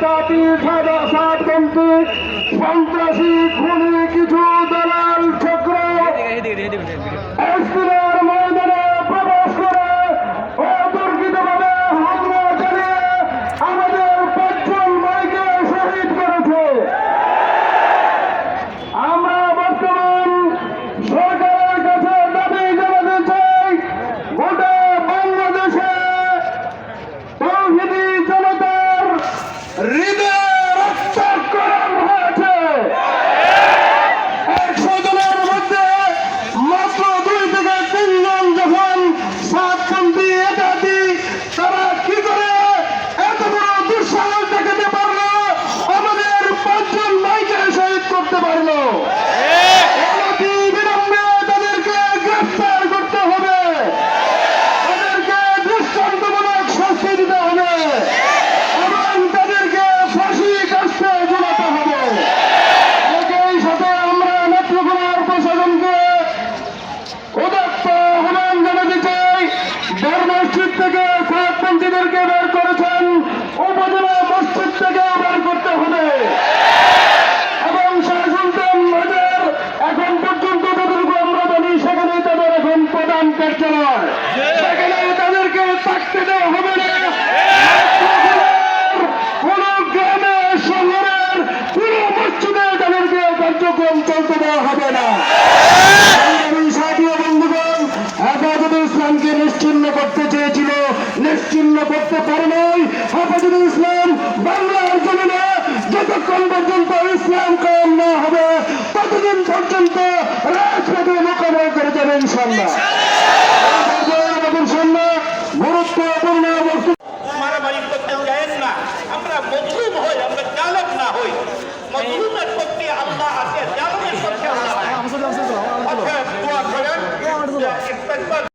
ডাকাতি সাতপন্থী সন্ত্রাসী খুনি কিছু দালাল চক্র থেকে বের করেছেন? উপজেলা মসজিদ থেকে বের করতে হবে। হাফাজুল ইসলাম বাংলার জমিনে যতক্ষণ পর্যন্ত ইসলাম কায়েম না হবে, ততদিন পর্যন্ত রাজপথে মোকাবেলা করে যাবে ইনশাল্লাহ আমরা মজলুম হই, আমরা চালক না হই। মজলুমের প্রতি আল্লাহ